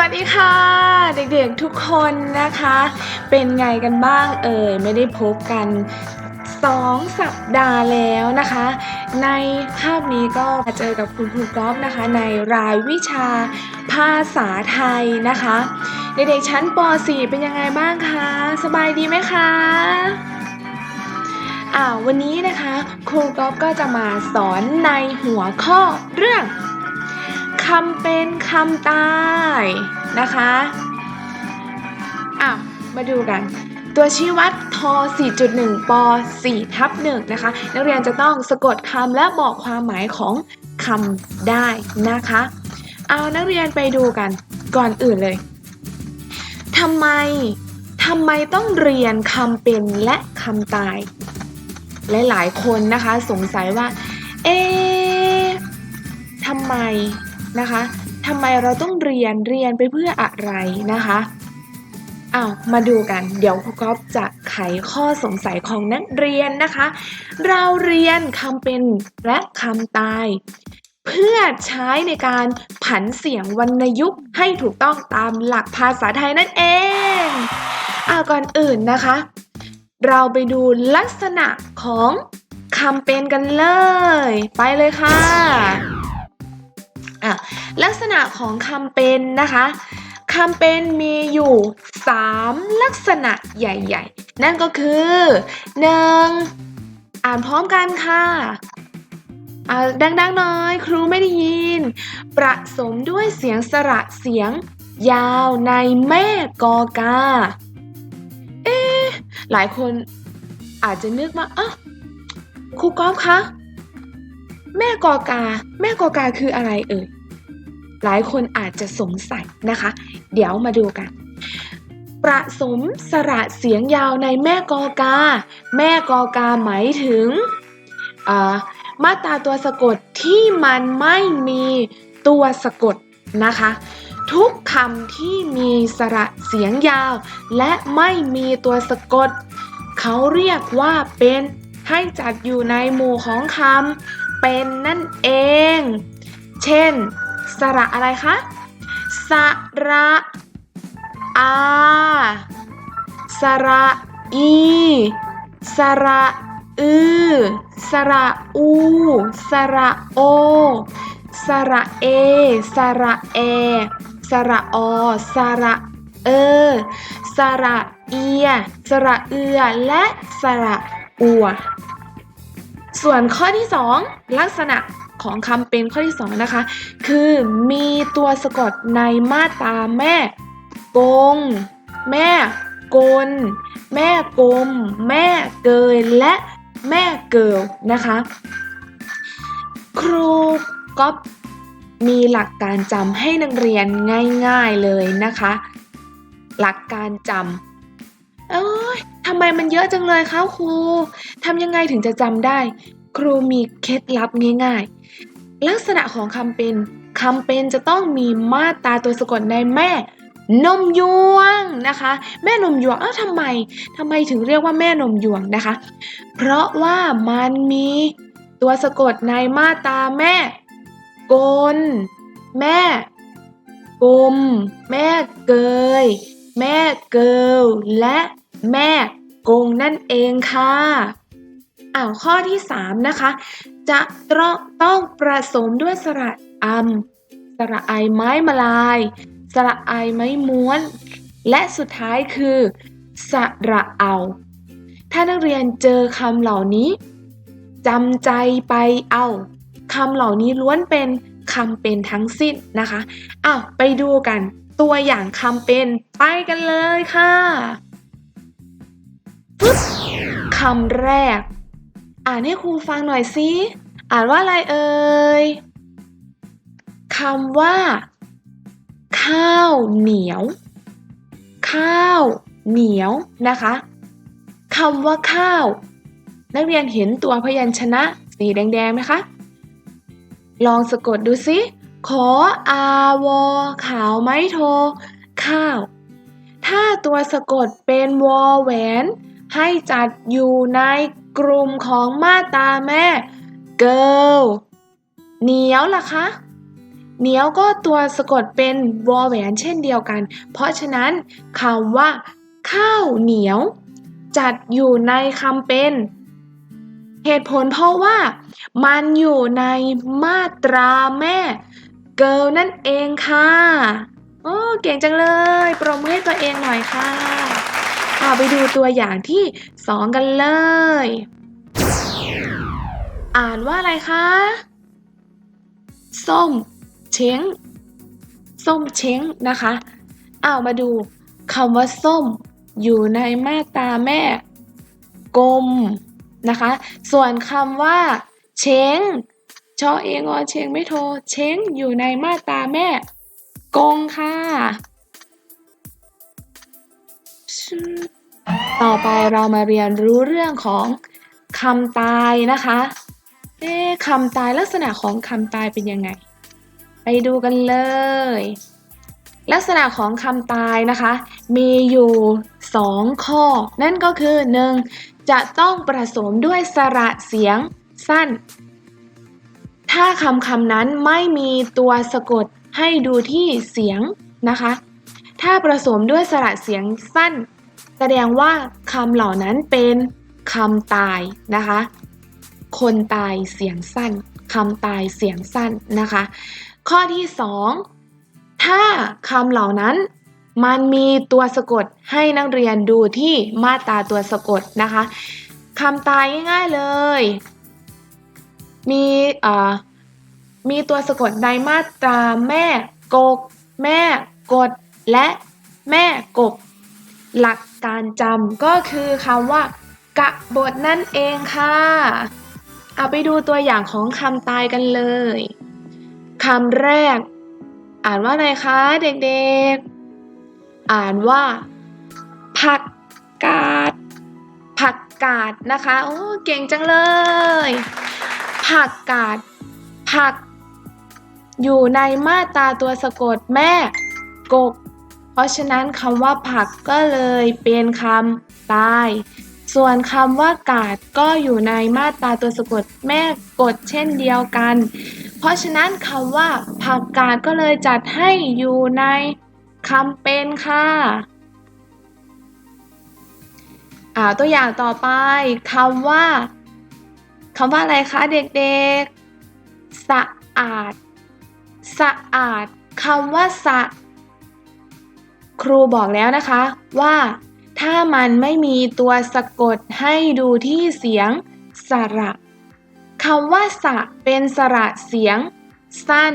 วัสดีค่ะ เด็กๆทุกคนนะคะ เป็นไงกันบ้างเอ่ยไม่ได้พบกัน 2 สัปดาห์แล้วนะคะ ในคาบนี้ก็มาเจอกับคุณครูก๊อฟนะคะ ในรายวิชาภาษาไทยนะคะ เด็กๆชั้นป .4 เป็นยังไงบ้างคะ สบายดีไหมคะอ่าวันนี้นะคะครูก๊อฟก็จะมาสอนในหัวข้อเรื่อง คำเป็นคำตายนะคะอะมาดูกัน ตัวชี้วัดท4.1ป4ทับ1นะคะ นักเรียนจะต้องสะกดคำและบอกความหมายของคำได้นะคะ เอานักเรียนไปดูกันก่อนอื่นเลยทำไมทำไมต้องเรียนคำเป็นและคำตาย หลายๆคนนะคะสงสัยว่า เอ๊ะทำไม นะคะทำไมเราต้องเรียนเรียนไปเพื่ออะไรนะคะอ้าวมาดูกัน เดี๋ยวครูก๊อฟจะไขข้อสงสัยของนักเรียนนะคะ เราเรียนคำเป็นและคำตาย เพื่อใช้ในการผันเสียงวรรณยุกต์ให้ถูกต้องตามหลักภาษาไทยนั่นเองอ้าวก่อนอื่นนะคะ เราไปดูลักษณะของคำเป็นกันเลย ไปเลยค่ะอะ ลักษณะของคำเป็นนะคะคำเป็นมีอยู่ 3 ลักษณะใหญ่ๆ นั่นก็คือ 1. อ่านพร้อมกันค่ะดังๆหน่อยครูไม่ได้ยิน ประสมด้วยเสียงสระเสียง ยาวในแม่กอกา เอ๊หลายคนอาจจะนึกว่าอ้าครูก๊อฟคะ แม่กอกา แม่กอกาคืออะไรเอ่ย หลายคนอาจจะสงสัยนะคะ เดี๋ยวมาดูกัน ประสมสระเสียงยาวในแม่กอกา แม่กอกาหมายถึงมาตราตัวสะกดที่มันไม่มีตัวสะกดนะคะ ทุกคำที่มีสระเสียงยาว และไม่มีตัวสะกด เขาเรียกว่าเป็นให้จัดอยู่ในหมู่ของคำเป็นนั่นเอง เช่น สระอะไรคะสระอาสระอีสระอือสระอูสระโอ สระเอ สระเอ สระอสระเออ สระเอีย สระเอือ และสระอัว ส่วนข้อที่ 2 ลักษณะ ของคำเป็นข้อที่2นะคะ คือมีตัวสะกดในมาตราแม่กง แม่กล แม่กลม แม่เกยและแม่เกิลนะคะ ครูก็มีหลักการจำให้นักเรียนง่ายๆเลยนะคะ หลักการจำเอ้ยทำไมมันเยอะจังเลยคะครูทำยังไงถึงจะจำได้ ครูมีเคล็ดลับง่ายๆ ลักษณะของคำเป็นคำเป็นจะต้องมีมาตราตัวสะกดในแม่นมยวงนะคะ แม่นมยวงเอ้าทำไมทำไมถึงเรียกว่าแม่นมยวงนะคะ เพราะว่ามันมีตัวสะกดในมาตราแม่กลแม่กลมแม่เกย แม่เกิลและแม่กงนั่นเองค่ะอ้าวข้อที่ 3 นะคะ จะต้องต้องประสมด้วยสระอำสระไอไม้มาลาย สระไอไม้ม้วน และสุดท้ายคือ สระเอา ถ้านักเรียนเจอคำเหล่านี้จำใจไปเอาคำเหล่านี้ล้วนเป็นคำเป็นทั้งสิ้นนะคะอ้าวไปดูกันตัวอย่างคำเป็นไปกันเลยค่ะคำแรก อ่านให้ครูฟังหน่อยสิอ่านว่าอะไรเอ่ยคำว่า ข้าวเหนียว ข้าวเหนียวนะคะคำว่าข้าว นักเรียนเห็นตัวพยัญชนะสีแดงๆไหมคะ ลองสะกดดูสิขออาวอขาวไม้โท ข้าว ถ้าตัวสะกดเป็นวอแหวน ให้จัดอยู่ใน กลุ่มของมาตราแม่เกิลเหนียวล่ะคะเหนียวก็ตัวสะกดเป็นวอแหวนเช่นเดียวกัน เพราะฉะนั้นคำว่า ข้าวเหนียว จัดอยู่ในคำเป็น เหตุผลเพราะว่า มันอยู่ในมาตราแม่ เกิลนั่นเองค่ะ โอ้ เก่งจังเลย ปรบมือให้ตัวเองหน่อยค่ะ เอาไปดูตัวอย่างที่สองกันเลย อ่านว่าอะไรคะ ส้ม เช้ง ส้มเช้งนะคะเอามาดูคำว่าส้ม อยู่ในมาตาแม่ กลมนะคะ ส่วนคำว่า เช้งชอเองอเชงไม่โทรเช้งอยู่ในมาตาแม่ กงค่ะ ต่อไปเรามาเรียนรู้เรื่องของคำตายนะคะเอ๊คำตายลักษณะของคำตายเป็นยังไง ไปดูกันเลย ลักษณะของคำตายนะคะ มีอยู่ 2 ข้อ นั่นก็คือ 1. จะต้องประสมด้วยสระเสียงสั้น ถ้าคำคำนั้นไม่มีตัวสะกดให้ดูที่เสียงนะคะ ถ้าประสมด้วยสระเสียงสั้น แสดงว่าคำเหล่านั้นเป็นคำตายนะคะ คนตายเสียงสั้นคำตายเสียงสั้นนะคะ ข้อที่ 2 ถ้าคำเหล่านั้นมันมีตัวสะกดให้นักเรียนดูที่มาตราตัวสะกดนะคะคำตายง่ายๆเลย มีมีตัวสะกดในมาตราแม่กก แม่กด และแม่กบ หลักการจำก็คือคำว่ากะบทนั่นเองค่ะ เอาไปดูตัวอย่างของคำตายกันเลยคำแรก อ่านว่าอะไรคะเด็กๆ อ่านว่า ผักกาด ผักกาดนะคะ โอ้เก่งจังเลย ผักกาด ผัก อยู่ในมาตราตัวสะกดแม่กกเพ ราะฉะนั้นคำว่าผักก็เลยเป็นคำตาย ส่วนคำว่ากาดก็อยู่ในมาตราตัวสะกดแม่กดเช่นเดียวกัน เพราะฉะนั้นคำว่าผักกาดก็เลยจัดให้อยู่ในคำเป็นค่ะอ่าตัวอย่างต่อไปคำว่าคำว่าอะไรคะเด็กๆ สะอาด สะอาดคำว่าสะ ครูบอกแล้วนะคะว่าถ้ามันไม่มีตัวสะกดให้ดูที่เสียงสระคำว่าสะเป็นสระเสียงสั้น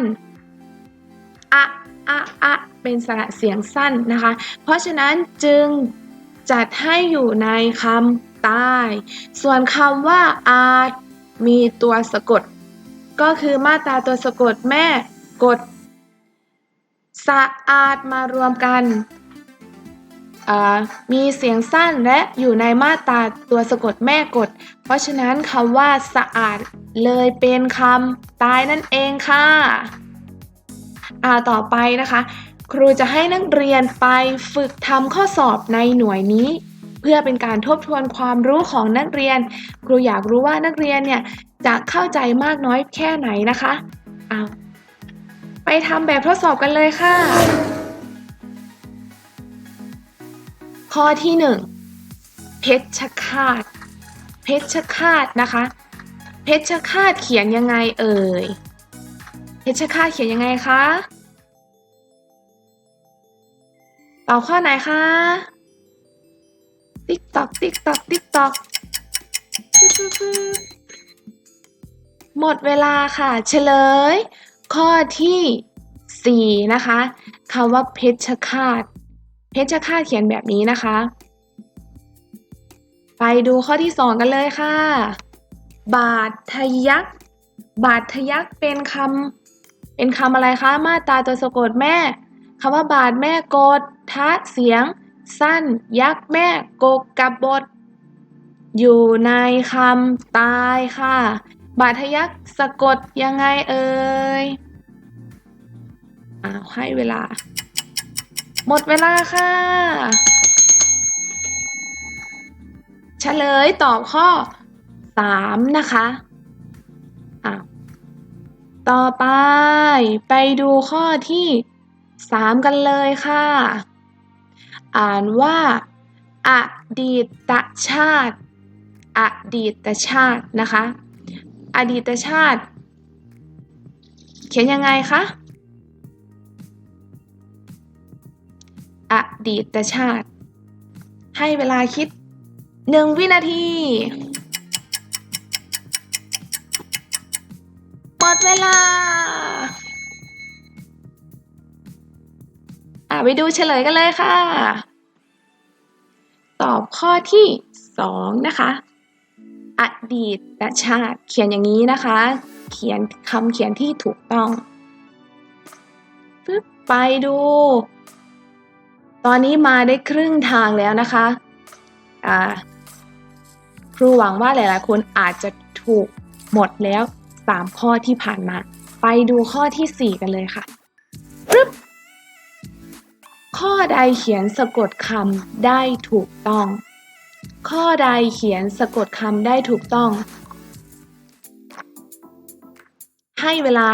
อะอะอะเป็นสระเสียงสั้นนะคะ เพราะฉะนั้นจึงจัดให้อยู่ในคำใต้ ส่วนคำว่าอาจมีตัวสะกด ก็คือมาตราตัวสะกดแม่กด สะอาดมารวมกัน มีเสียงสั้นและอยู่ในมาตราตัวสะกดแม่กด เพราะฉะนั้นคำว่าสะอาดเลยเป็นคำตายนั่นเองค่ะอ่าต่อไปนะคะ ครูจะให้นักเรียนไปฝึกทำข้อสอบในหน่วยนี้ เพื่อเป็นการทบทวนความรู้ของนักเรียน ครูอยากรู้ว่านักเรียนเนี่ยจะเข้าใจมากน้อยแค่ไหนนะคะเอา ไปทำแบบทดสอบกันเลยค่ะ ข้อที่ 1 เพชรคาต เพชรคาตนะคะ เพชรคาตเขียนยังไงเอ่ย เพชรคาตเขียนยังไงคะตอบข้อไหนคะ ติ๊กตอกติ๊กตอกติ๊กตอกหมดเวลาค่ะ เฉลย ข้อที่ 4 นะคะคำว่าเพชรคาต เพชรคาตเขียนแบบนี้นะคะ ไปดูข้อที่ 2 กันเลยค่ะ บาททยักบาททยักเป็นคำเป็นคำอะไรคะมาตาตัวสะกดแม่คำว่าบาทแม่กดทะเสียง สั้น ยักแม่กกกับบท อยู่ในคำตายค่ะ บาทยักสะกดยังไงเอ่ยอ้าวให้เวลา หมดเวลาค่ะเฉลยตอบข้อ3นะคะอ้าวต่อไปไปดูข้อที่สามกันเลยค่ะ อ่านว่าอดีตชาติ อดีตชาตินะคะ อดีตชาติ เขียนยังไงคะอดีตชาติ ให้เวลาคิดหนึ่งวินาทีหมดเวลา อะไปดูเฉลยกันเลยค่ะ ตอบข้อที่สองนะคะ อดีตชาติเขียนอย่างนี้นะคะ เขียนคำเขียนที่ถูกต้องปึ๊บไปดู ตอนนี้มาได้ครึ่งทางแล้วนะคะอ่าครูหวังว่าหลายๆ คนอาจจะถูกหมดแล้ว 3 ข้อที่ผ่านมา ไปดูข้อทีสี่4 กันเลยค่ะปึ๊บข้อใดเขียนสะกดคำได้ถูกต้อง ข้อใดเขียนสะกดคำได้ถูกต้อง ให้เวลา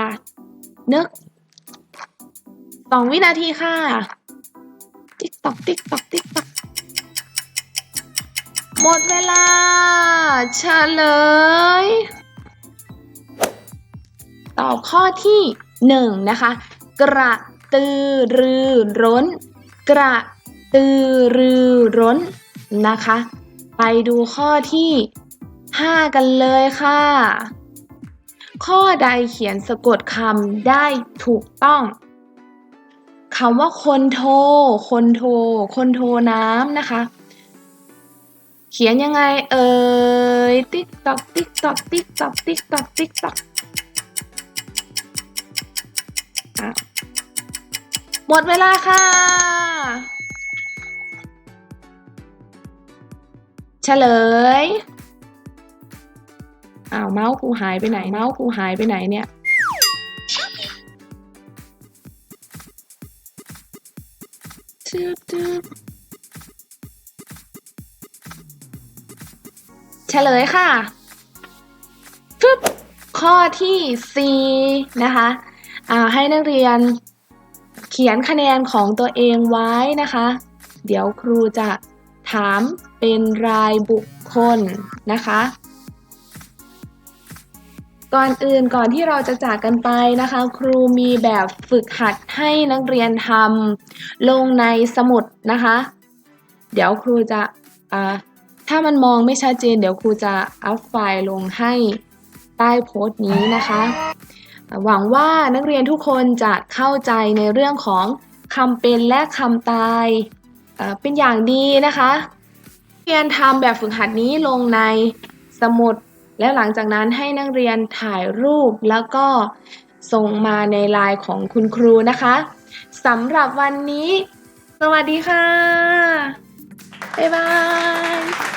นึกสองวินาทีค่ะ ติ๊กตอกติ๊กตอกติ๊กตอกหมดเวลาเฉลย ตอบข้อที่หนึ่งนะคะ กระตือรือร้น กระตือรือร้นนะคะ ไปดูข้อที่ห้ากันเลยค่ะ ข้อใดเขียนสะกดคำได้ถูกต้องคำว่าคนโท คนโท คนโทน้ำนะคะ เขียนยังไงเอ่ยติ๊กตอกติ๊กตอกติ๊กตอกติ๊กตอกติ๊กตอกหมดเวลาค่ะ เฉลย อ้าวเมาส์ครูหายไปไหน เมาส์ครูหายไปไหนเนี่ยตึ๊บตึ๊บเฉลยค่ะปึ๊บข้อที่ 4 นะคะ อ่า ให้นักเรียนเขียนคะแนนของตัวเองไว้นะคะ เดี๋ยวครูจะ ถามเป็นรายบุคคลนะคะ ก่อนอื่นก่อนที่เราจะจากกันไปนะคะ ครูมีแบบฝึกหัดให้นักเรียนทำลงในสมุดนะคะ เดี๋ยวครูจะถ้ามันมองไม่ชัดเจน เดี๋ยวครูจะอัพไฟล์ลงให้ใต้โพสต์นี้นะคะหวังว่านักเรียนทุกคนจะเข้าใจในเรื่องของคำเป็นและคำตาย เป็นอย่างดีนะคะเรียนทำแบบฝึกหัดนี้ลงในสมุด แล้วหลังจากนั้นให้นักเรียนถ่ายรูปแล้วก็ส่งมาในไลน์ของคุณครูนะคะสำหรับวันนี้ สวัสดีค่ะ บ๊ายบาย